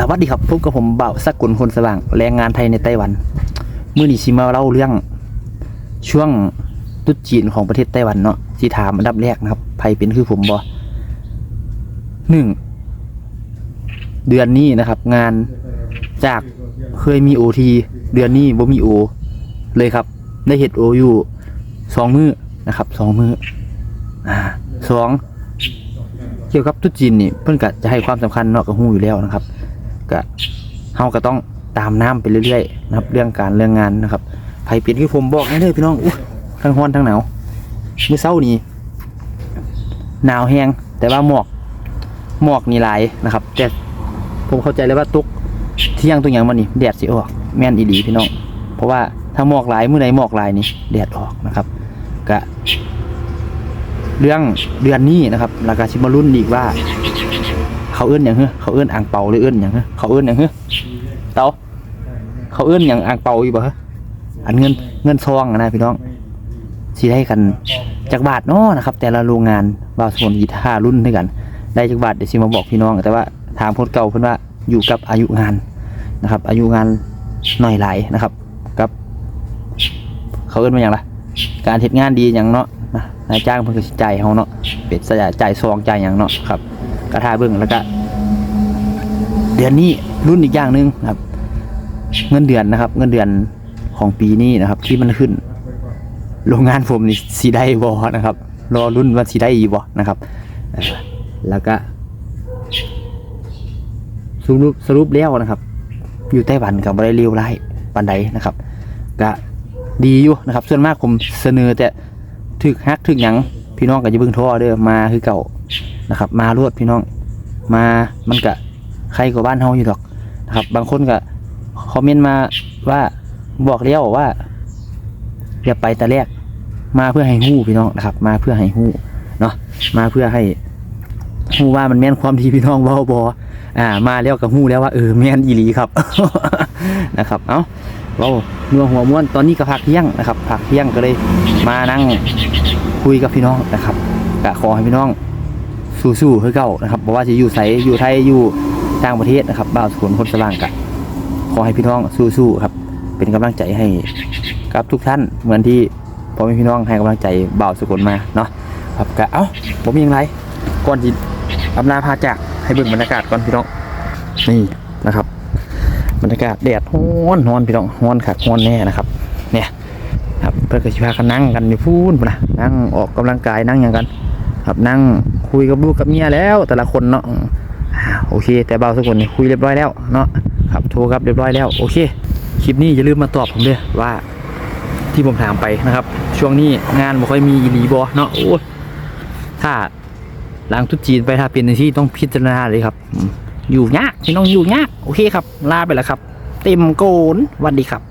สวัสดีครับพบกับผมเบ่าสักกุลคนสว่างแรงงานไทยในไต้หวันมื่อนี้ชิมาเล่าเรื่องช่วงตุจีนของประเทศไต้หวันเนาะที่ถามอันดับแรกนะครับใครเป็นคือผมบอหนึ่งเดือนนี้นะครับ งานจากเคยมีโอทีเดือนนี้บ่มีโอ เลยครับ ได้เห็ดโออยู่สองมือนะครับสองมืออ่าสองเกี่ยวกับตรุ๊จีนนี่เพิ่อนก็จะให้ความสำคัญเนาะกับฮู้อยู่แล้วนะครับ ก็เฮาก็ต้องตามน้ำไปเรื่อยๆนะครับ เรื่องการเรื่องงานนะครับไผเปลี่ยนคือผมบอกให้เลยพี่น้องอู้ทั้งร้อนทั้งหนาวมื้อเช้านี้หนาวแฮงแต่ว่าหมอกหมอกนี่หลายนะครับ แต่ผมเข้าใจเลยว่าตุกเที่ยงตัวอย่างมันนี่แดดสิออกแม่นอีหลีพี่น้องเพราะว่าถ้าหมอกหลายมื้อใดหมอกหลายนี่แดดออกนะครับก็เรื่องเดือนนี้นะครับแล้วก็ชิมารุ่นอีกว่า เขาเอื้อนอย่างเฮ้เขาเอื้อนอ่างเปาหรือเอื้อนอย่างเฮ้เขาเอื้อนอย่างเฮ้เตาเขาเอื้อนอย่างอ่างเปาอยู่บ่ฮะอันเงินเงินซองนะพี่น้องสิได้กันจากบาทเนาะนะครับ แต่ละโรงงานบาวสมุนกีทารุ่นด้วยกัน ได้จากบาทเดี๋ยวสิมาบอกพี่น้อง แต่ว่าถามคนเก่าเพิ่นว่าอยู่กับอายุงานนะครับ อายุงานหน่อยหลายนะครับกับ เขาเอื้อนมาอย่างไรการเฮ็ดงานดีอย่างเนาะนายจ้างเพิ่นก็จ่ายเฮาเนาะเป็ดสยจ่ายซองจ่ายหยังเนาะครับ ระทาเบิ่งแล้วก็เดือนนี้รุ่นอีกอย่างหนึงครับ เงินเดือนนะครับ เงินเดือนของปีนี้นะครับ ที่มันขึ้น โรงงานผมนี่สิได้บ่นะครับ รอรุ่นว่าสิได้อีบ่นะครับแล้วก็สรุปสรุปแล้วนะครับ อยู่ไต้หวันก็บ่ได้เลวร้ายปานใดนะครับก็ดีอยู่นะครับ ส่วนมากผมเสนอแต่ถึกฮักถึกหยังพี่น้องก็จะเบิ่งท่อเด้อมาคือเก่า นะครับ มารวดพี่น้อง มามันก็ใครกว่าบ้านเฮาอยู่ดอกนะครับ บางคนก็คอมเมนต์มาว่าบอกแล้วว่าอย่าไปแต่แรก มาเพื่อให้ฮู้พี่น้องนะครับ มาเพื่อให้ฮู้เนาะมาเพื่อให้ฮู้ว่ามันแม่นความที่พี่น้องเว้าบ่อ่า มาแล้วก็ฮู้แล้วว่าเออแม่นอีหลีครับนะครับ เอ้าเว้านัวหัวม้วนตอนนี้ก็พักเที่ยงนะครับพักเที่ยงก็เลยมานั่งคุยกับพี่น้องนะครับก็ขอให้พี่น้อง สู้ๆคือเก่านะครับบอกว่าจะอยู่ไสอยู่ไทยอยู่ต่างประเทศนะครับบ้าวสวนคนสว่างกะขอให้พี่น้องสู้ๆครับ เป็นกำลังใจให้กับทุกท่านเหมือนที่พ่อแม่พี่น้องให้กำลังใจบ่าวสกุลมาเนาะครับก็เอ้าผมย่างไรก่อนที่อำลาพาจากให้เบิ่งบรรยากาศก่อนพี่น้องนี่นะครับบรรยากาศแดดฮ้อนฮ้อนพี่น้องฮ้อนคักฮ้อนแน่นะครับเนี่ยครับเพื่อนก็สิพากันนั่งกันอยู่พูนพุ่นนะนั่งออกกำลังกายนั่งอย่างกัน ครับนั่ง คุยกับลูกกับเมียแล้ว แต่ละคนเนาะโอเค แต่เบาสักคนนี่คุยเรียบร้อยแล้วเนาะครับโทรครับเรียบร้อยแล้วโอเคคลิปนี้อย่าลืมมาตอบผมด้วยว่าที่ผมถามไปนะครับ ช่วงนี้งานบ่ค่อยมีอีหลีบอเนาะโอ้ถ้าหลังทุจีนไปถ้าเป็นในที่ต้องพิจารณาเลยครับ อยู่ยากพี่น้องอยู่ยากโอเคครับ ลาไปแล้วครับ เต็มโกนวันดีครับ